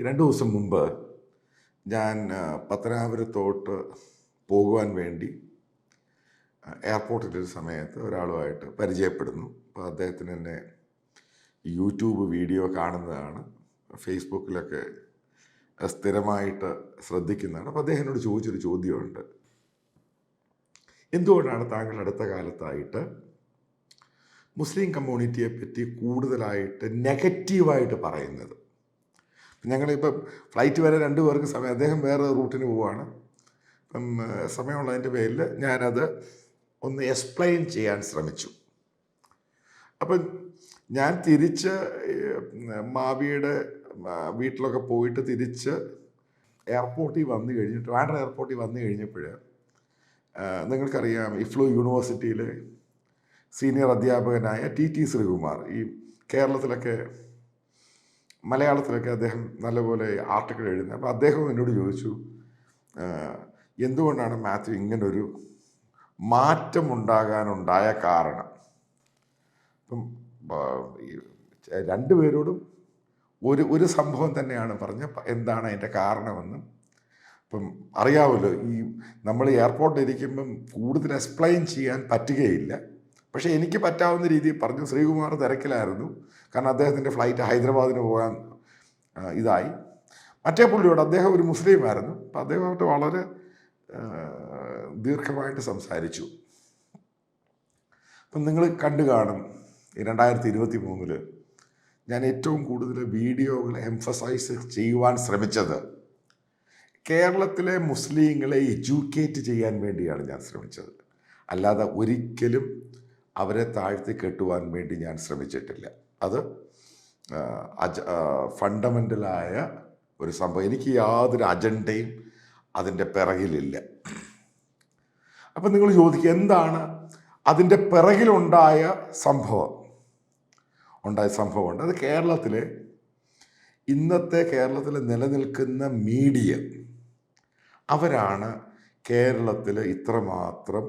രണ്ട് ദിവസം മുമ്പ് ഞാൻ പത്തനാപുരത്തോട്ട് പോകുവാൻ വേണ്ടി എയർപോർട്ടിലൊരു സമയത്ത് ഒരാളുമായിട്ട് പരിചയപ്പെടുന്നു. അപ്പോൾ അദ്ദേഹത്തിന് എന്നെ യൂട്യൂബ് വീഡിയോ കാണുന്നതാണ്. ഫേസ്ബുക്കിലൊക്കെ സ്ഥിരമായിട്ട് ശ്രദ്ധിക്കുന്നതാണ്. അപ്പോൾ അദ്ദേഹം എന്നോട് ചോദിച്ചൊരു ചോദ്യമുണ്ട്. എന്തുകൊണ്ടാണ് താങ്കൾ അടുത്ത കാലത്തായിട്ട് മുസ്ലിം കമ്മ്യൂണിറ്റിയെ പറ്റി കൂടുതലായിട്ട് നെഗറ്റീവായിട്ട് പറയുന്നത്? ഞങ്ങളിപ്പം ഫ്ലൈറ്റ് വരെ രണ്ട് പേർക്ക് സമയം അദ്ദേഹം വേറെ റൂട്ടിന് പോവുകയാണ് അപ്പം സമയമുള്ളതിന്റെ പേരിൽ ഞാനത് ഒന്ന് എക്സ്പ്ലെയിൻ ചെയ്യാൻ ശ്രമിച്ചു. അപ്പം ഞാൻ തിരിച്ച് മാവിയുടെ വീട്ടിലൊക്കെ പോയിട്ട് തിരിച്ച് എയർപോർട്ടിൽ വന്നു കഴിഞ്ഞിട്ട് ട്രിവാൻഡ്രം എയർപോർട്ടിൽ വന്നു കഴിഞ്ഞപ്പോൾ നിങ്ങൾക്കറിയാം ഇഫ്ലു യൂണിവേഴ്സിറ്റിയിലെ സീനിയർ അധ്യാപകനായ ടി ടി ശ്രീകുമാർ ഈ കേരളത്തിലൊക്കെ മലയാളത്തിലൊക്കെ അദ്ദേഹം നല്ലപോലെ ആർട്ടിക്കിൾ എഴുതുന്നത്. അപ്പോൾ അദ്ദേഹം എന്നോട് ചോദിച്ചു എന്തുകൊണ്ടാണ് മാത്യു ഇങ്ങനൊരു മാറ്റമുണ്ടാകാനുണ്ടായ കാരണം? ഇപ്പം രണ്ടുപേരോടും ഒരു ഒരു സംഭവം തന്നെയാണ് പറഞ്ഞ എന്താണ് അതിന്റെ കാരണമെന്നും ഇപ്പം അറിയാമല്ലോ ഈ നമ്മൾ എയർപോർട്ടിൽ ഇരിക്കുമ്പം കൂടുതൽ എക്സ്പ്ലെയിൻ ചെയ്യാൻ പറ്റുകയില്ല. പക്ഷേ എനിക്ക് പറ്റാവുന്ന രീതിയിൽ പറഞ്ഞു ശ്രീകുമാർ തിരക്കിലായിരുന്നു. കാരണം അദ്ദേഹത്തിന്റെ ഫ്ലൈറ്റ് ഹൈദരാബാദിന് പോകാൻ ഇതായി. മറ്റേ പുള്ളിയോട് അദ്ദേഹം ഒരു മുസ്ലിമായിരുന്നു അപ്പം അദ്ദേഹമായിട്ട് വളരെ ദീർഘമായിട്ട് സംസാരിച്ചു. അപ്പം നിങ്ങൾ കണ്ടു കാണും രണ്ടായിരത്തി ഇരുപത്തി മൂന്നിൽ ഞാൻ ഏറ്റവും കൂടുതൽ വീഡിയോകൾ എംഫസൈസ് ചെയ്യുവാൻ ശ്രമിച്ചത്. കേരളത്തിലെ മുസ്ലിങ്ങളെ എഡ്യൂക്കേറ്റ് ചെയ്യാൻ വേണ്ടിയാണ് ഞാൻ ശ്രമിച്ചത്. അല്ലാതെ ഒരിക്കലും അവരെ താഴ്ത്തി കെട്ടുവാൻ വേണ്ടി ഞാൻ ശ്രമിച്ചിട്ടില്ല. അത് അജ ഫണ്ടമെന്റലായ ഒരു സംഭവം. എനിക്ക് യാതൊരു അജണ്ടയും അതിന്റെ പിറകിലില്ല. അപ്പം നിങ്ങൾ ചോദിക്കുക എന്താണ് അതിന്റെ പിറകിലുണ്ടായ സംഭവം? ഉണ്ടായ സംഭവമുണ്ട്. അത് കേരളത്തിലെ ഇന്നത്തെ കേരളത്തിൽ നിലനിൽക്കുന്ന മീഡിയ അവരാണ് കേരളത്തിൽ ഇത്രമാത്രം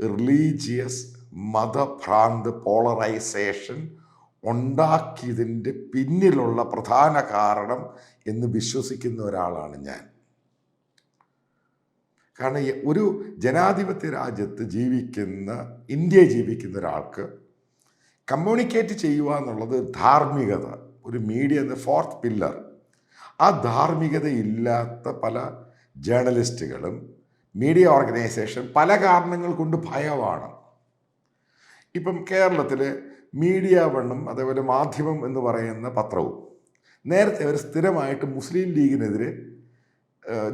റിലീജിയസ് മതഭ്രാന്ത് പോളറൈസേഷൻ ഉണ്ടാക്കിയതിന്റെ പിന്നിലുള്ള പ്രധാന കാരണം എന്ന് വിശ്വസിക്കുന്ന ഒരാളാണ് ഞാൻ. കാരണം ഒരു ജനാധിപത്യ രാജ്യത്ത് ജീവിക്കുന്ന ഇന്ത്യയിൽ ജീവിക്കുന്ന ഒരാൾക്ക് കമ്മ്യൂണിക്കേറ്റ് ചെയ്യുക എന്നുള്ളത് ധാർമ്മികത ഒരു മീഡിയ എന്ന ഫോർത്ത് പില്ലർ. ആ ധാർമ്മികത ഇല്ലാത്ത പല ജേർണലിസ്റ്റുകളും മീഡിയ ഓർഗനൈസേഷൻ പല കാരണങ്ങൾ കൊണ്ട് ഭയമാണ് ഇപ്പം കേരളത്തിൽ മീഡിയ വണ്ണും അതേപോലെ മാധ്യമം എന്ന് പറയുന്ന പത്രവും. നേരത്തെ അവർ സ്ഥിരമായിട്ട് മുസ്ലിം ലീഗിനെതിരെ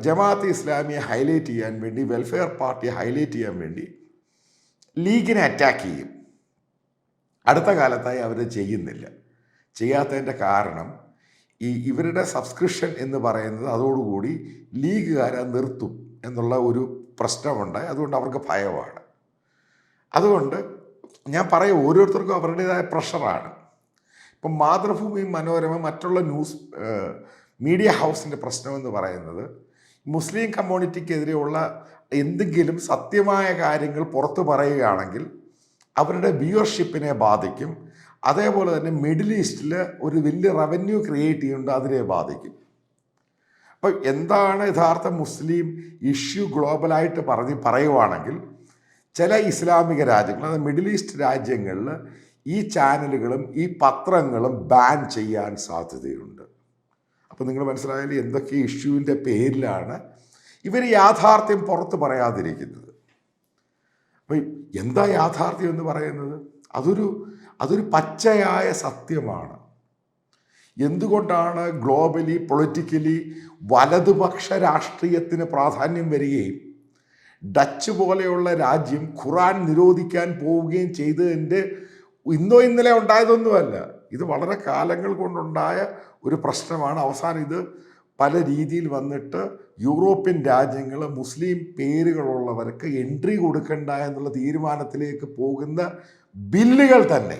ജമാഅത്ത് ഇസ്ലാമിയെ ഹൈലൈറ്റ് ചെയ്യാൻ വേണ്ടി വെൽഫെയർ പാർട്ടിയെ ഹൈലൈറ്റ് ചെയ്യാൻ വേണ്ടി ലീഗിനെ അറ്റാക്ക് ചെയ്യും. അടുത്ത കാലത്തായി അവർ ചെയ്യുന്നില്ല. ചെയ്യാത്തതിന്റെ കാരണം ഈ ഇവരുടെ സബ്സ്ക്രിപ്ഷൻ എന്ന് പറയുന്നത് അതോടുകൂടി ലീഗുകാരെ നിർത്തും എന്നുള്ള ഒരു പ്രശ്നമുണ്ടായി. അതുകൊണ്ട് അവർക്ക് ഭയമാണ്. അതുകൊണ്ട് ഞാൻ പറയും ഓരോരുത്തർക്കും അവരുടേതായ പ്രഷറാണ്. ഇപ്പം മാതൃഭൂമി മനോരമ മറ്റുള്ള ന്യൂസ് മീഡിയ ഹൗസിന്റെ പ്രശ്നമെന്ന് പറയുന്നത് മുസ്ലിം കമ്മ്യൂണിറ്റിക്കെതിരെയുള്ള എന്തെങ്കിലും സത്യമായ കാര്യങ്ങൾ പുറത്തു പറയുകയാണെങ്കിൽ അവരുടെ വ്യൂവർഷിപ്പിനെ ബാധിക്കും. അതേപോലെ തന്നെ മിഡിൽ ഈസ്റ്റിൽ ഒരു വലിയ റവന്യൂ ക്രിയേറ്റ് ചെയ്യുന്നുണ്ട് അതിനെ ബാധിക്കും. അപ്പം എന്താണ് യഥാർത്ഥ മുസ്ലിം ഇഷ്യൂ ഗ്ലോബലായിട്ട് പറഞ്ഞ് പറയുവാണെങ്കിൽ ചില ഇസ്ലാമിക രാജ്യങ്ങൾ അതായത് മിഡിൽ ഈസ്റ്റ് രാജ്യങ്ങളിൽ ഈ ചാനലുകളും ഈ പത്രങ്ങളും ബാൻ ചെയ്യാൻ സാധ്യതയുണ്ട്. അപ്പോൾ നിങ്ങൾ മനസ്സിലായാലും എന്തൊക്കെ ഇഷ്യൂവിന്റെ പേരിലാണ് ഇവർ യാഥാർത്ഥ്യം പുറത്ത് പറയാതിരിക്കുന്നത്. അപ്പം എന്താ യാഥാർത്ഥ്യം എന്ന് പറയുന്നത്? അതൊരു അതൊരു പച്ചയായ സത്യമാണ്. എന്തുകൊണ്ടാണ് ഗ്ലോബലി പൊളിറ്റിക്കലി വലതുപക്ഷ രാഷ്ട്രീയത്തിന് പ്രാധാന്യം വരികയും ഡച്ച് പോലെയുള്ള രാജ്യം ഖുറാൻ നിരോധിക്കാൻ പോവുകയും ചെയ്തതിന്റെ ഇന്നോ ഇന്നലെ ഉണ്ടായതൊന്നുമല്ല. ഇത് വളരെ കാലങ്ങൾ കൊണ്ടുണ്ടായ ഒരു പ്രശ്നമാണ്. അവസാനം ഇത് പല രീതിയിൽ വന്നിട്ട് യൂറോപ്യൻ രാജ്യങ്ങൾ മുസ്ലിം പേരുകളുള്ളവർക്ക് എൻട്രി കൊടുക്കണ്ട എന്നുള്ള തീരുമാനത്തിലേക്ക് പോകുന്ന ബില്ലുകൾ തന്നെ.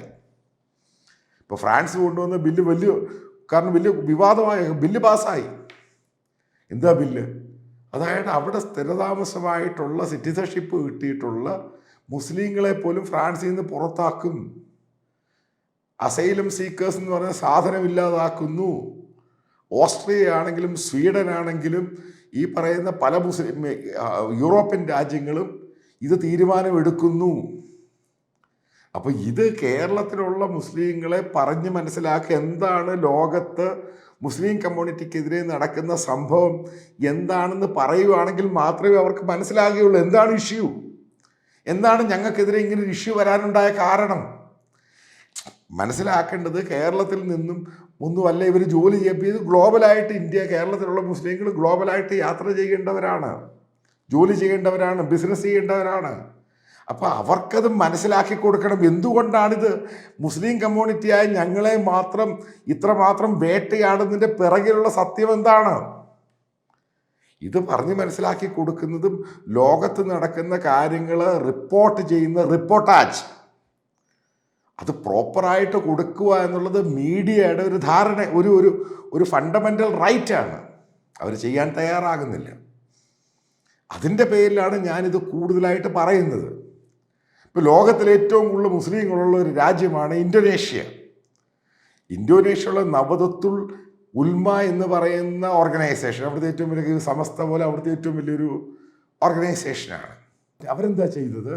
ഇപ്പോൾ ഫ്രാൻസ് കൊണ്ടുവന്ന ബില്ല് വലിയ കാരണം വലിയ വിവാദമായ ബില്ല് പാസ്സായി. എന്താ ബില്ല്? അതായത് അവിടെ സ്ഥിരതാമസമായിട്ടുള്ള സിറ്റിസൺഷിപ്പ് കിട്ടിയിട്ടുള്ള മുസ്ലിങ്ങളെ പോലും ഫ്രാൻസിൽ നിന്ന് പുറത്താക്കും. അസൈലം സീക്കേഴ്സ് എന്ന് പറയുന്ന സാധനമില്ലാതാക്കുന്നു. ഓസ്ട്രിയ ആണെങ്കിലും സ്വീഡൻ ആണെങ്കിലും ഈ പറയുന്ന പല മുസ്ലിം യൂറോപ്യൻ രാജ്യങ്ങളും ഇത് തീരുമാനമെടുക്കുന്നു. അപ്പോൾ ഇത് കേരളത്തിലുള്ള മുസ്ലിങ്ങളെ പറഞ്ഞ് മനസ്സിലാക്കി എന്താണ് ലോകത്ത് മുസ്ലിം കമ്മ്യൂണിറ്റിക്കെതിരെ നടക്കുന്ന സംഭവം എന്താണെന്ന് പറയുവാണെങ്കിൽ മാത്രമേ അവർക്ക് മനസ്സിലാകുകയുള്ളൂ. എന്താണ് ഇഷ്യൂ? എന്താണ് ഞങ്ങൾക്കെതിരെ ഇങ്ങനെ ഒരു ഇഷ്യൂ വരാനുണ്ടായ കാരണം? മനസ്സിലാക്കേണ്ടത് കേരളത്തിൽ നിന്നും ഒന്നുമല്ല ഇവർ ജോലി ചെയ്യുമ്പോൾ ഗ്ലോബലായിട്ട് ഇന്ത്യ കേരളത്തിലുള്ള മുസ്ലിങ്ങൾ ഗ്ലോബലായിട്ട് യാത്ര ചെയ്യേണ്ടവരാണ്. ജോലി ചെയ്യേണ്ടവരാണ് ബിസിനസ് ചെയ്യേണ്ടവരാണ്. അപ്പോൾ അവർക്കത് മനസ്സിലാക്കി കൊടുക്കണം. എന്തുകൊണ്ടാണിത്? മുസ്ലിം കമ്മ്യൂണിറ്റിയായ ഞങ്ങളെ മാത്രം ഇത്രമാത്രം വേട്ടയാടുന്നതിന്റെ പിറകിലുള്ള സത്യം എന്താണ്? ഇത് പറഞ്ഞ് മനസ്സിലാക്കി കൊടുക്കുന്നതും ലോകത്ത് നടക്കുന്ന കാര്യങ്ങൾ റിപ്പോർട്ട് ചെയ്യുന്ന റിപ്പോർട്ടാജ് അത് പ്രോപ്പറായിട്ട് കൊടുക്കുക എന്നുള്ളത് മീഡിയയുടെ ഒരു ധാരണ ഒരു ഒരു ഒരു ഫണ്ടമെന്റൽ റൈറ്റാണ്. അവർ ചെയ്യാൻ തയ്യാറാകുന്നില്ല. അതിന്റെ പേരിലാണ് ഞാനിത് കൂടുതലായിട്ട് പറയുന്നത്. ഇപ്പോൾ ലോകത്തിലെ ഏറ്റവും കൂടുതൽ മുസ്ലിങ്ങളുള്ള ഒരു രാജ്യമാണ് ഇന്തോനേഷ്യ. ഇന്തോനേഷ്യയുള്ള നവദത്തുൽ ഉൽമ എന്ന് പറയുന്ന ഓർഗനൈസേഷൻ അവിടുത്തെ ഏറ്റവും വലിയ സമസ്ത പോലെ അവിടുത്തെ ഏറ്റവും വലിയൊരു ഓർഗനൈസേഷനാണ് അവരെന്താ ചെയ്തത്?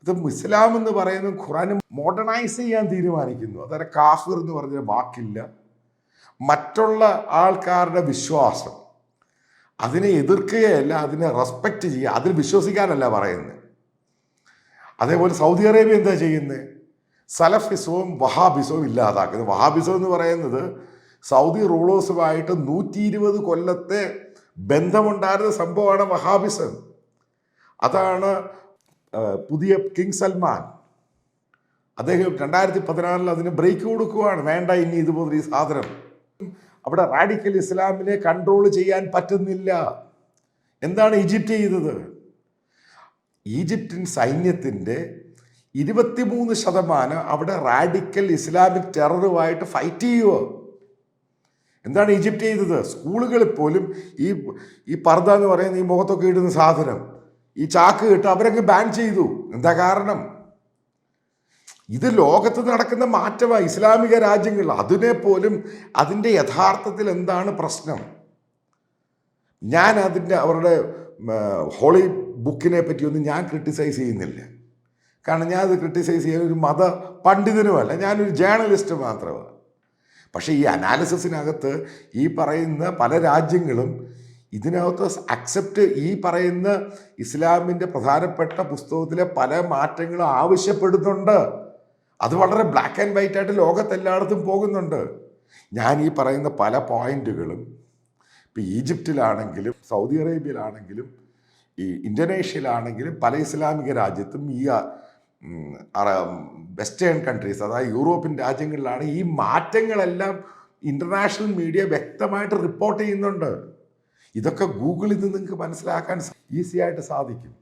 ഇത് ഇസ്ലാം എന്ന് പറയുന്ന ഖുറാനും മോഡേണൈസ് ചെയ്യാൻ തീരുമാനിക്കുന്നു. അതായത് കാഫിർ എന്ന് പറഞ്ഞ വാക്കില്ല. മറ്റുള്ള ആൾക്കാരുടെ വിശ്വാസം. അതിനെ എതിർക്കുകയല്ല അതിനെ റെസ്പെക്റ്റ് ചെയ്യുക. അതിൽ വിശ്വസിക്കാനല്ല പറയുന്നത്. അതേപോലെ സൗദി അറേബ്യ എന്താ ചെയ്യുന്നത് സലഫിസവും വഹാബിസവും ഇല്ലാതാക്കുന്നത് വഹാബിസം എന്ന് പറയുന്നത് സൗദി റൂളേഴ്സുമായിട്ട് നൂറ്റി ഇരുപത് കൊല്ലത്തെ ബന്ധമുണ്ടായിരുന്ന സംഭവമാണ് വഹാബിസം. അതാണ് പുതിയ കിങ് സൽമാൻ. അദ്ദേഹം രണ്ടായിരത്തി പതിനാറിൽ അതിന് ബ്രേക്ക് കൊടുക്കുകയാണ് വേണ്ട ഇനി ഇതുപോലെ ഈ സാധനം. അവിടെ റാഡിക്കൽ ഇസ്ലാമിനെ കൺട്രോൾ ചെയ്യാൻ പറ്റുന്നില്ല. എന്താണ് ഈജിപ്റ്റ് ചെയ്തത്? ഈജിപ്ഷ്യൻ സൈന്യത്തിന്റെ ഇരുപത്തിമൂന്ന് ശതമാനം അവിടെ റാഡിക്കൽ ഇസ്ലാമിക് ടെററുമായിട്ട് ഫൈറ്റ് ചെയ്യുമോ എന്താണ് ഈജിപ്റ്റ് ചെയ്തത്? സ്കൂളുകളിൽ പോലും ഈ ഈ പർദ്ദ എന്ന് പറയുന്ന ഈ മുഖത്തൊക്കെ ഇടുന്ന സാധനം ഈ ചാക്ക് ഇട്ട് അവരങ്ങ് ബാൻ ചെയ്തു. എന്താ കാരണം? ഇത് ലോകത്ത് നടക്കുന്ന മാറ്റമാണ് ഇസ്ലാമിക രാജ്യങ്ങൾ. അതിനെ പോലും അതിന്റെ യഥാർത്ഥത്തിൽ എന്താണ് പ്രശ്നം? ഞാൻ അതിന്റെ അവരുടെ ഹോളി ബുക്കിനെ പറ്റിയൊന്നും ഞാൻ ക്രിട്ടിസൈസ് ചെയ്യുന്നില്ല. കാരണം ഞാൻ അത് ക്രിട്ടിസൈസ് ചെയ്യാൻ ഒരു മത പണ്ഡിതനുമല്ല ഞാനൊരു ജേർണലിസ്റ്റ് മാത്രമാണ്. പക്ഷേ ഈ അനാലിസിസിനകത്ത് ഈ പറയുന്ന പല രാജ്യങ്ങളും ഇതിനകത്ത് അക്സെപ്റ്റ് ഈ പറയുന്ന ഇസ്ലാമിന്റെ പ്രധാനപ്പെട്ട പുസ്തകത്തിലെ പല മാറ്റങ്ങളും ആവശ്യപ്പെടുന്നുണ്ട്. അത് വളരെ ബ്ലാക്ക് ആൻഡ് വൈറ്റ് ആയിട്ട് ലോകത്തെല്ലായിടത്തും പോകുന്നുണ്ട്. ഞാൻ ഈ പറയുന്ന പല പോയിന്റുകളും ഇപ്പോൾ ഈജിപ്തിലാണെങ്കിലും സൗദി അറേബ്യയിലാണെങ്കിലും ഈ ഇന്തോനേഷ്യയിലാണെങ്കിലും പല ഇസ്ലാമിക രാജ്യത്തും ഈ വെസ്റ്റേൺ കൺട്രീസ് അതായത് യൂറോപ്യൻ രാജ്യങ്ങളിലാണ് ഈ മാറ്റങ്ങളെല്ലാം ഇന്റർനാഷണൽ മീഡിയ വ്യക്തമായിട്ട് റിപ്പോർട്ട് ചെയ്യുന്നുണ്ട്. ഇതൊക്കെ ഗൂഗിളിൽ നിന്ന് നിങ്ങൾക്ക് മനസ്സിലാക്കാൻ ഈസി ആയിട്ട് സാധിക്കും.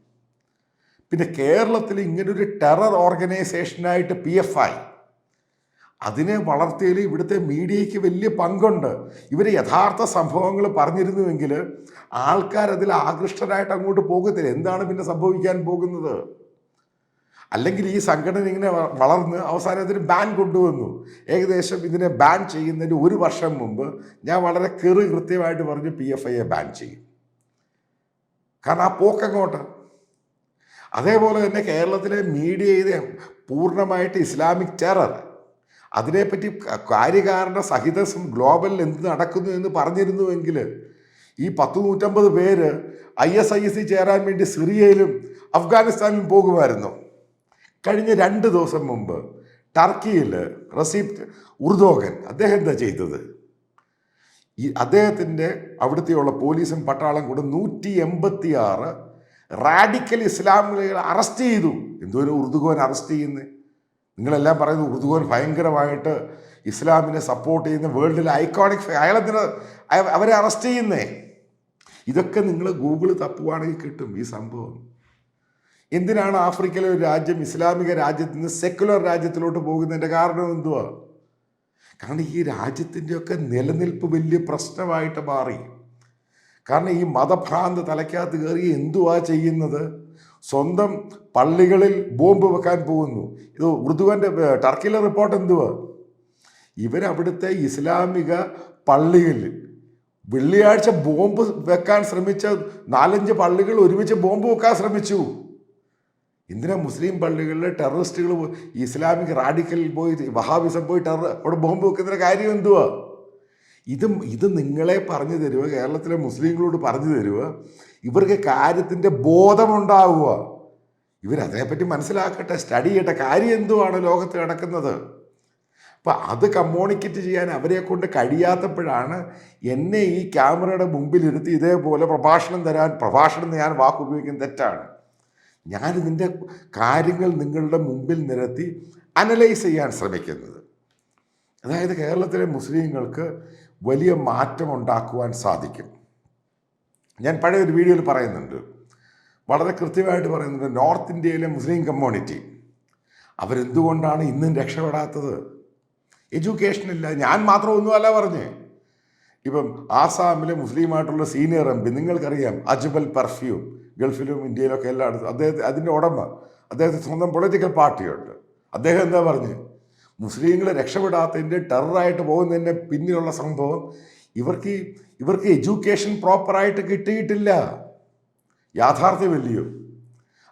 പിന്നെ കേരളത്തിൽ ഇങ്ങനൊരു ടെറർ ഓർഗനൈസേഷനായിട്ട് പി എഫ് ഐ അതിനെ വളർത്തിയതിൽ ഇവിടുത്തെ മീഡിയയ്ക്ക് വലിയ പങ്കുണ്ട്. ഇവർ യഥാർത്ഥ സംഭവങ്ങൾ പറഞ്ഞിരുന്നുവെങ്കിൽ ആൾക്കാർ അതിൽ ആകൃഷ്ടരായിട്ട് അങ്ങോട്ട് പോകത്തില്ല. എന്താണ് പിന്നെ സംഭവിക്കാൻ പോകുന്നത്? അല്ലെങ്കിൽ ഈ സംഘടന ഇങ്ങനെ വളർന്ന് അവസാനം അതിന് ബാൻ കൊണ്ടുവന്നു. ഏകദേശം ഇതിനെ ബാൻ ചെയ്യുന്നതിന് ഒരു വർഷം മുമ്പ് ഞാൻ വളരെ കെറു കൃത്യമായിട്ട് പറഞ്ഞു പി എഫ് ഐയെ ബാൻ ചെയ്യും. കാരണം ആ പോക്കങ്ങോട്ട്. അതേപോലെ തന്നെ കേരളത്തിലെ മീഡിയ പൂർണമായിട്ട് ഇസ്ലാമിക് ടെറർ അതിനെപ്പറ്റി കാര്യകാരണ സഹിതം ഗ്ലോബലിൽ എന്ത് നടക്കുന്നു എന്ന് പറഞ്ഞിരുന്നുവെങ്കിൽ ഈ പത്ത് നൂറ്റമ്പത് പേര് I S I S C ചേരാൻ വേണ്ടി സിറിയയിലും അഫ്ഗാനിസ്ഥാനിലും പോകുമായിരുന്നു. കഴിഞ്ഞ രണ്ട് ദിവസം മുമ്പ് ടർക്കിയിൽ റസീബ് ഉർദോഗൻ അദ്ദേഹം എന്താ ചെയ്തത്? ഈ അദ്ദേഹത്തിന്റെ അവിടുത്തെയുള്ള പോലീസും പട്ടാളം കൂടെ നൂറ്റി എൺപത്തി ആറ് റാഡിക്കൽ ഇസ്ലാമികളെ അറസ്റ്റ് ചെയ്തു. എന്തോരം ഉറുദുഗോൻ അറസ്റ്റ് ചെയ്യുന്നത് നിങ്ങളെല്ലാം പറയുന്നത് ഉറുദുഗോൻ ഭയങ്കരമായിട്ട് ഇസ്ലാമിനെ സപ്പോർട്ട് ചെയ്യുന്ന വേൾഡിലെ ഐക്കോണിക് അയാളത്തിന് അവരെ അറസ്റ്റ് ചെയ്യുന്നേ? ഇതൊക്കെ നിങ്ങൾ ഗൂഗിൾ തപ്പുവാണെങ്കിൽ കിട്ടും ഈ സംഭവം. എന്തിനാണ് ആഫ്രിക്കയിലെ ഒരു രാജ്യം ഇസ്ലാമിക രാജ്യത്ത് നിന്ന് സെക്കുലർ രാജ്യത്തിലോട്ട് പോകുന്നതിന്റെ കാരണം എന്തുവാ? കാരണം ഈ രാജ്യത്തിന്റെയൊക്കെ നിലനിൽപ്പ് വലിയ പ്രശ്നമായിട്ട് മാറി. കാരണം ഈ മതഭ്രാന്ത് തലയ്ക്കകത്ത് കയറി എന്തുവാ ചെയ്യുന്നത്? സ്വന്തം പള്ളികളിൽ ബോംബ് വെക്കാൻ പോകുന്നു. ഇത് ഉറുദുവിന്റെ ടർക്കിയിലെ റിപ്പോർട്ട് എന്തുവാ? ഇവരവിടുത്തെ ഇസ്ലാമിക പള്ളിയിൽ വെള്ളിയാഴ്ച ബോംബ് വെക്കാൻ ശ്രമിച്ച നാലഞ്ച് പള്ളികൾ ഒരുമിച്ച് ബോംബ് വെക്കാൻ ശ്രമിച്ചു. എന്തിനാ മുസ്ലിം പള്ളികളിൽ ടെററിസ്റ്റുകൾ ഇസ്ലാമിക് റാഡിക്കൽ പോയി വഹാബിസം പോയി ടെറർ അവിടെ ബോംബ് വെക്കുന്നതിന്റെ കാര്യം എന്തുവാ? ഇത് ഇത് നിങ്ങളെ പറഞ്ഞു തരുക കേരളത്തിലെ മുസ്ലിങ്ങളോട് പറഞ്ഞു തരുക ഇവർക്ക് കാര്യത്തിന്റെ ബോധമുണ്ടാവുക ഇവരതേപ്പറ്റി മനസ്സിലാക്കട്ടെ സ്റ്റഡി ചെയ്യട്ടെ. കാര്യം എന്തുവാണ് ലോകത്ത് നടക്കുന്നത്? അപ്പം അത് കമ്മ്യൂണിക്കേറ്റ് ചെയ്യാൻ അവരെ കൊണ്ട് കഴിയാത്തപ്പോഴാണ് എന്നെ ഈ ക്യാമറയുടെ മുമ്പിലിരുത്തി ഇതേപോലെ പ്രഭാഷണം തരാൻ പ്രഭാഷണം ഞാൻ വാക്ക് തെറ്റാണ്. ഞാൻ ഇതിന്റെ കാര്യങ്ങൾ നിങ്ങളുടെ മുമ്പിൽ നിരത്തി അനലൈസ് ചെയ്യാൻ ശ്രമിക്കുന്നത്. അതായത് കേരളത്തിലെ മുസ്ലിങ്ങൾക്ക് വലിയ മാറ്റം ഉണ്ടാക്കുവാൻ സാധിക്കും. ഞാൻ പഴയ ഒരു വീഡിയോയിൽ പറയുന്നുണ്ട്. വളരെ കൃത്യമായിട്ട് പറയുന്നുണ്ട് നോർത്ത് ഇന്ത്യയിലെ മുസ്ലിം കമ്മ്യൂണിറ്റി. അവരെന്തുകൊണ്ടാണ് ഇന്നും രക്ഷപ്പെടാത്തത്? എഡ്യൂക്കേഷൻ ഇല്ല ഞാൻ മാത്രം ഒന്നുമല്ല പറഞ്ഞ്. ഇപ്പം ആസാമിലെ മുസ്ലിമായിട്ടുള്ള സീനിയർ എം പി നിങ്ങൾക്കറിയാം അജ്ബൽ പെർഫ്യൂം ഗൾഫിലും ഇന്ത്യയിലൊക്കെ എല്ലായിടത്തും അദ്ദേഹത്തെ അതിന്റെ ഉടമ അദ്ദേഹത്തെ സ്വന്തം പൊളിറ്റിക്കൽ പാർട്ടിയുണ്ട്. അദ്ദേഹം എന്താ പറഞ്ഞ്? മുസ്ലിങ്ങൾ രക്ഷപ്പെടാത്തതിന്റെ ടെററായിട്ട് പോകുന്നതിന്റെ പിന്നിലുള്ള സംഭവം ഇവർക്ക് ഇവർക്ക് എഡ്യൂക്കേഷൻ പ്രോപ്പറായിട്ട് കിട്ടിയിട്ടില്ല. യാഥാർത്ഥ്യമല്ലയോ?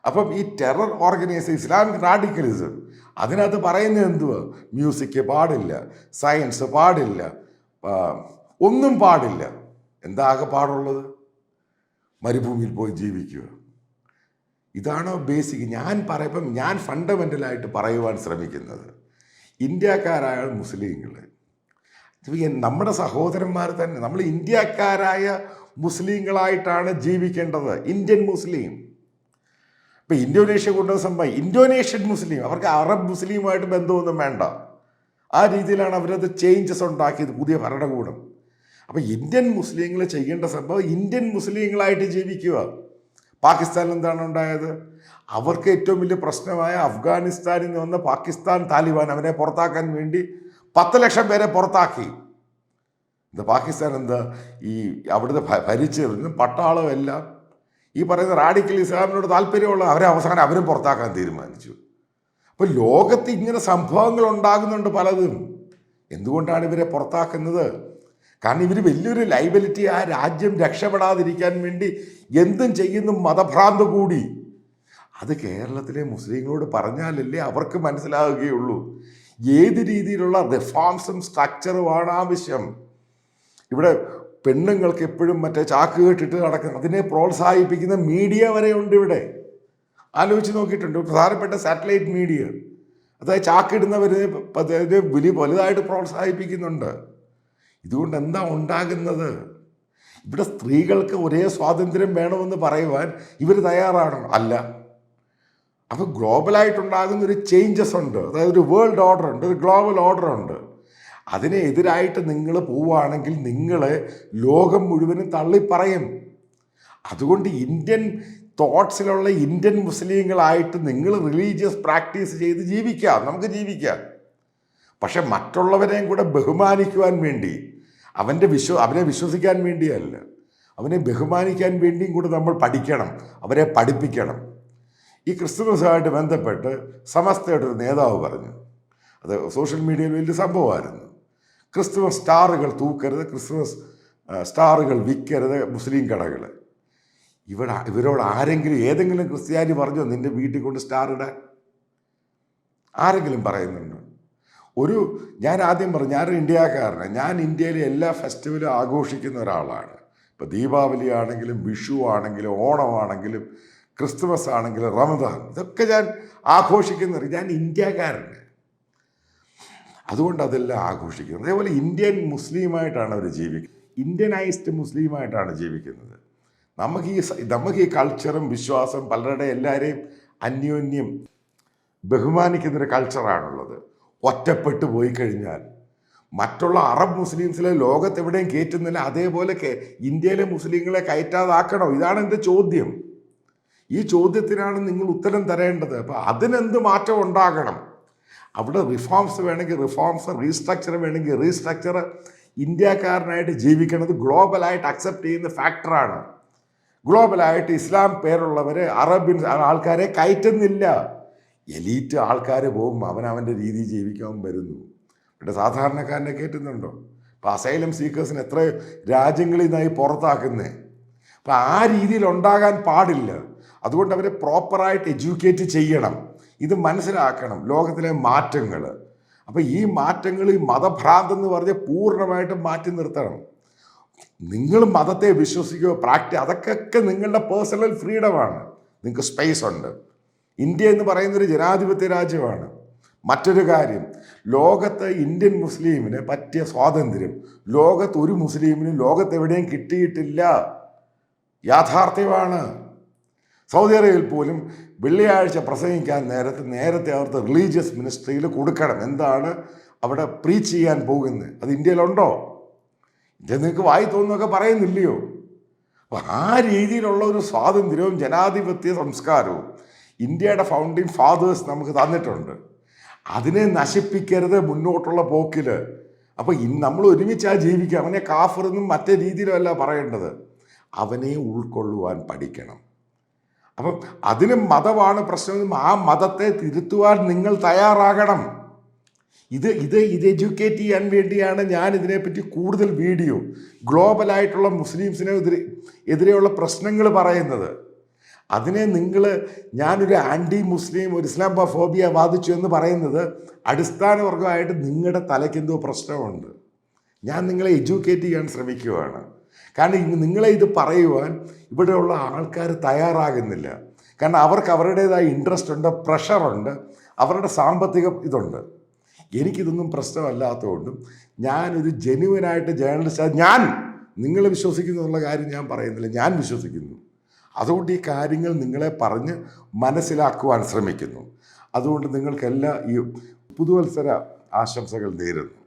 അപ്പം ഈ ടെറർ ഓർഗനൈസ് ഇസ്ലാമിക് റാഡിക്കലിസം അതിനകത്ത് പറയുന്നത് എന്തുവാ? മ്യൂസിക് പാടില്ല സയൻസ് പാടില്ല ഒന്നും പാടില്ല. എന്താ ആകെ പാടുള്ളത്? മരുഭൂമിയിൽ പോയി ജീവിക്കുക. ഇതാണോ ബേസിക് ഞാൻ പറയപ്പം ഞാൻ ഫണ്ടമെന്റലായിട്ട് പറയുവാൻ ശ്രമിക്കുന്നത്. ഇന്ത്യക്കാരായ മുസ്ലിങ്ങൾ നമ്മുടെ സഹോദരന്മാർ തന്നെ നമ്മൾ ഇന്ത്യക്കാരായ മുസ്ലിങ്ങളായിട്ടാണ് ജീവിക്കേണ്ടത്. ഇന്ത്യൻ മുസ്ലിം. ഇപ്പം ഇന്തോനേഷ്യ കൊണ്ടുവന്ന സംഭവം ഇന്തോനേഷ്യൻ മുസ്ലിം. അവർക്ക് അറബ് മുസ്ലിമുമായിട്ട് ബന്ധമൊന്നും വേണ്ട. ആ രീതിയിലാണ് അവരത് ചേഞ്ചസ് ഉണ്ടാക്കിയത് പുതിയ ഭരണകൂടം. അപ്പോൾ ഇന്ത്യൻ മുസ്ലിങ്ങൾ ചെയ്യേണ്ട സംഭവം ഇന്ത്യൻ മുസ്ലിങ്ങളായിട്ട് ജീവിക്കുക. പാകിസ്ഥാനിൽ എന്താണ് ഉണ്ടായത്? അവർക്ക് ഏറ്റവും വലിയ പ്രശ്നമായ അഫ്ഗാനിസ്ഥാനിൽ നിന്ന് വന്ന പാകിസ്ഥാൻ താലിബാൻ അവനെ പുറത്താക്കാൻ വേണ്ടി പത്ത് ലക്ഷം പേരെ പുറത്താക്കി. ഇത് പാകിസ്ഥാൻ എന്താ? ഈ അവിടുത്തെ ഭരിച്ചിരുന്നു പട്ടാളം എല്ലാം ഈ പറയുന്ന റാഡിക്കൽ ഇസ്ലാമിനോട് താല്പര്യമുള്ള അവരെ അവസാനം അവരും പുറത്താക്കാൻ തീരുമാനിച്ചു. അപ്പോൾ ലോകത്ത് ഇങ്ങനെ സംഭവങ്ങൾ ഉണ്ടാകുന്നുണ്ട് പലതും. എന്തുകൊണ്ടാണ് ഇവരെ പുറത്താക്കുന്നത്? കാരണം ഇവർ വലിയൊരു ലൈബിലിറ്റി ആ രാജ്യം രക്ഷപ്പെടാതിരിക്കാൻ വേണ്ടി എന്തും ചെയ്യുന്നു മതഭ്രാന്ത് കൂടി. അത് കേരളത്തിലെ മുസ്ലിങ്ങളോട് പറഞ്ഞാലല്ലേ അവർക്ക് മനസ്സിലാവുകയുള്ളൂ. ഏത് രീതിയിലുള്ള റിഫോംസും സ്ട്രക്ചറുമാണ് ആവശ്യം. ഇവിടെ പെണ്ണുങ്ങൾക്ക് എപ്പോഴും മറ്റേ ചാക്ക് കെട്ടിട്ട് നടക്കുന്നത് അതിനെ പ്രോത്സാഹിപ്പിക്കുന്ന മീഡിയ വരെ ഉണ്ട് ഇവിടെ. ആലോചിച്ച് നോക്കിയിട്ടുണ്ട് പ്രധാനപ്പെട്ട സാറ്റലൈറ്റ് മീഡിയ അതായത് ചാക്കിടുന്നവരെ വലിയ വലുതായിട്ട് പ്രോത്സാഹിപ്പിക്കുന്നുണ്ട്. ഇതുകൊണ്ട് എന്താ ഉണ്ടാകുന്നത്? ഇവിടെ സ്ത്രീകൾക്ക് ഒരേ സ്വാതന്ത്ര്യം വേണമെന്ന് പറയുവാൻ ഇവർ തയ്യാറാണോ? അല്ല. അപ്പോൾ ഗ്ലോബലായിട്ടുണ്ടാകുന്ന ഒരു ചേഞ്ചസ് ഉണ്ട്. അതായത് ഒരു വേൾഡ് ഓർഡർ ഉണ്ട് ഒരു ഗ്ലോബൽ ഓർഡർ ഉണ്ട്. അതിനെ എതിരായിട്ട് നിങ്ങൾ പോവുകയാണെങ്കിൽ നിങ്ങൾ ലോകം മുഴുവനും തള്ളിപ്പറയും. അതുകൊണ്ട് ഇന്ത്യൻ തോട്ട്സിലുള്ള ഇന്ത്യൻ മുസ്ലിങ്ങളായിട്ട് നിങ്ങൾ റിലീജിയസ് പ്രാക്ടീസ് ചെയ്ത് ജീവിക്കാം. നമുക്ക് ജീവിക്കാം. പക്ഷെ മറ്റുള്ളവരെയും കൂടെ ബഹുമാനിക്കുവാൻ വേണ്ടി അവന്റെ വിശ്വ അവനെ വിശ്വസിക്കാൻ വേണ്ടിയല്ല. അവനെ ബഹുമാനിക്കാൻ വേണ്ടിയും കൂടെ നമ്മൾ പഠിക്കണം. അവരെ പഠിപ്പിക്കണം. ഈ ക്രിസ്തുമസുമായിട്ട് ബന്ധപ്പെട്ട് സമസ്തയുടെ ഒരു നേതാവ് പറഞ്ഞു. അത് സോഷ്യൽ മീഡിയയിൽ വലിയ സംഭവമായിരുന്നു. ക്രിസ്തുമസ് സ്റ്റാറുകൾ തൂക്കരുത് ക്രിസ്തുമസ് സ്റ്റാറുകൾ വിൽക്കരുത് മുസ്ലിം കടകൾ. ഇവിടെ ഇവരോട് ആരെങ്കിലും ഏതെങ്കിലും ക്രിസ്ത്യാനി പറഞ്ഞോ നിന്റെ വീട്ടിൽ കൊണ്ട് സ്റ്റാർ ഇടാൻ? ആരെങ്കിലും പറയുന്നുണ്ട്? ഒരു ഞാൻ ആദ്യം പറഞ്ഞു ഞാനൊരു ഇന്ത്യക്കാരനാണ് ഞാൻ ഇന്ത്യയിലെ എല്ലാ ഫെസ്റ്റിവലും ആഘോഷിക്കുന്ന ഒരാളാണ്. ഇപ്പോൾ ദീപാവലി ആണെങ്കിലും വിഷു ആണെങ്കിലും ഓണമാണെങ്കിലും ക്രിസ്തുമസ് ആണെങ്കിലും റമദാൻ ഇതൊക്കെ ഞാൻ ആഘോഷിക്കുന്ന ഞാൻ ഇന്ത്യക്കാരനാണ് അതുകൊണ്ട് അതെല്ലാം ആഘോഷിക്കുന്നത് അതേപോലെ ഇന്ത്യൻ മുസ്ലിമായിട്ടാണ് അവർ ജീവിക്കുന്നത്. ഇന്ത്യനൈസ്ഡ് മുസ്ലിമായിട്ടാണ് ജീവിക്കുന്നത്. നമുക്ക് ഈ നമുക്ക് ഈ കൾച്ചറും വിശ്വാസം പലരുടെ എല്ലാവരെയും അന്യോന്യം ബഹുമാനിക്കുന്നൊരു കൾച്ചറാണുള്ളത്. ഒറ്റപ്പെട്ടു പോയി കഴിഞ്ഞാൽ മറ്റുള്ള അറബ് മുസ്ലിംസിലെ ലോകത്ത് എവിടെയും കയറ്റുന്നില്ല അതേപോലെ ഇന്ത്യയിലെ മുസ്ലിങ്ങളെ കയറ്റാതാക്കണോ? ഇതാണ് എന്റെ ചോദ്യം. ഈ ചോദ്യത്തിനാണ് നിങ്ങൾ ഉത്തരം തരേണ്ടത്. അപ്പോൾ അതിനെന്ത് മാറ്റം ഉണ്ടാകണം? അവിടെ റിഫോംസ് വേണമെങ്കിൽ റിഫോംസ് റീസ്ട്രക്ചർ വേണമെങ്കിൽ റീസ്ട്രക്ചർ ഇന്ത്യക്കാരനായിട്ട് ജീവിക്കുന്നത് ഗ്ലോബലായിട്ട് അക്സെപ്റ്റ് ചെയ്യുന്ന ഫാക്ടറാണ് ഗ്ലോബലായിട്ട് ഇസ്ലാം പേരുള്ളവർ അറബിൻ ആൾക്കാരെ കയറ്റുന്നില്ല. എലീറ്റ് ആൾക്കാർ പോകും അവൻ അവന്റെ രീതിയിൽ ജീവിക്കാൻ വരുന്നു. ഇവിടെ സാധാരണക്കാരനെ കയറ്റുന്നുണ്ടോ ഇപ്പം അസൈലം സീക്കേഴ്സിന് എത്ര രാജ്യങ്ങളിൽ നിന്നായി പുറത്താക്കുന്നേ? അപ്പം ആ രീതിയിൽ ഉണ്ടാകാൻ പാടില്ല. അതുകൊണ്ട് അവരെ പ്രോപ്പറായിട്ട് എഡ്യൂക്കേറ്റ് ചെയ്യണം. ഇത് മനസ്സിലാക്കണം ലോകത്തിലെ മാറ്റങ്ങൾ അപ്പം ഈ മാറ്റങ്ങൾ ഈ മതഭ്രാന്ത് എന്ന് പറഞ്ഞ് പൂർണമായിട്ടും മാറ്റി നിർത്തണം. നിങ്ങൾ മതത്തെ വിശ്വസിക്കുകയോ പ്രാക്ടി അതൊക്കെ നിങ്ങളുടെ പേഴ്സണൽ ഫ്രീഡമാണ് നിങ്ങൾക്ക് സ്പേസ് ഉണ്ട്. ഇന്ത്യ എന്ന് പറയുന്നൊരു ജനാധിപത്യ രാജ്യമാണ്. മറ്റൊരു കാര്യം ലോകത്ത് ഇന്ത്യൻ മുസ്ലിമിന് പറ്റിയ സ്വാതന്ത്ര്യം ലോകത്ത് ഒരു മുസ്ലിമിനും ലോകത്ത് എവിടെയും കിട്ടിയിട്ടില്ല. യാഥാർത്ഥ്യമാണ്. സൗദി അറേബ്യയിൽ പോലും വെള്ളിയാഴ്ച പ്രസംഗിക്കാൻ നേരത്തെ നേരത്തെ അവർക്ക് റിലീജിയസ് മിനിസ്ട്രിയിൽ കൊടുക്കണം. എന്താണ്? അവിടെ പ്രീച്ച് ചെയ്യാൻ പോകുന്നത്. അത് ഇന്ത്യയിലുണ്ടോ? ഇത് നിങ്ങൾക്ക് വായി തോന്നുന്നൊക്കെ പറയുന്നില്ലയോ? അപ്പോൾ ആ രീതിയിലുള്ള ഒരു സ്വാതന്ത്ര്യവും ജനാധിപത്യ സംസ്കാരവും ഇന്ത്യയുടെ ഫൗണ്ടിങ് ഫാദേഴ്സ് നമുക്ക് തന്നിട്ടുണ്ട്. അതിനെ നശിപ്പിക്കരുത് മുന്നോട്ടുള്ള പോക്കിൽ അപ്പോൾ ഇന്ന് നമ്മൾ ഒരുമിച്ചാ ജീവിക്കുക. അവനെ കാഫറെന്നും മറ്റേ രീതിയിലുമല്ല പറയേണ്ടത്. അവനെ ഉൾക്കൊള്ളുവാൻ പഠിക്കണം. അപ്പം അതിന് മതമാണ് പ്രശ്നം. ആ മതത്തെ തിരുത്തുവാൻ നിങ്ങൾ തയ്യാറാകണം. ഇത് ഇത് ഇത് എഡ്യൂക്കേറ്റ് ചെയ്യാൻ വേണ്ടിയാണ് ഞാൻ ഇതിനെപ്പറ്റി കൂടുതൽ വീഡിയോ ഗ്ലോബലായിട്ടുള്ള മുസ്ലിംസിനെ എതിരെ എതിരെയുള്ള പ്രശ്നങ്ങൾ പറയുന്നത്. അതിനെ നിങ്ങൾ ഞാനൊരു ആന്റി മുസ്ലിം ഒരു ഇസ്ലാം ഫോബിയ ബാധിച്ചു എന്ന് പറയുന്നത് അടിസ്ഥാനവർഗമായിട്ട് നിങ്ങളുടെ തലയ്ക്കെന്തോ പ്രശ്നമുണ്ട്. ഞാൻ നിങ്ങളെ എഡ്യൂക്കേറ്റ് ചെയ്യാൻ ശ്രമിക്കുകയാണ് കാരണം നിങ്ങളെ ഇത് പറയുവാൻ ഇവിടെയുള്ള ആൾക്കാർ തയ്യാറാകുന്നില്ല. കാരണം അവർക്ക് അവരുടേതായ ഇൻട്രസ്റ്റ് ഉണ്ട് പ്രഷറുണ്ട് അവരുടെ സാമ്പത്തിക ഇതുണ്ട്. എനിക്കിതൊന്നും പ്രശ്നമല്ലാത്തതുകൊണ്ടും ഞാനൊരു ജെനുവനായിട്ട് ജേർണലിസ്റ്റ് ഞാൻ നിങ്ങൾ വിശ്വസിക്കുന്നു എന്നുള്ള കാര്യം ഞാൻ പറയുന്നില്ല. ഞാൻ വിശ്വസിക്കുന്നു. അതുകൊണ്ട് ഈ കാര്യങ്ങൾ നിങ്ങളെ പറഞ്ഞ് മനസ്സിലാക്കുവാൻ ശ്രമിക്കുന്നു. അതുകൊണ്ട് നിങ്ങൾക്കെല്ലാം ഈ പുതുവത്സര ആശംസകൾ നേരുന്നു.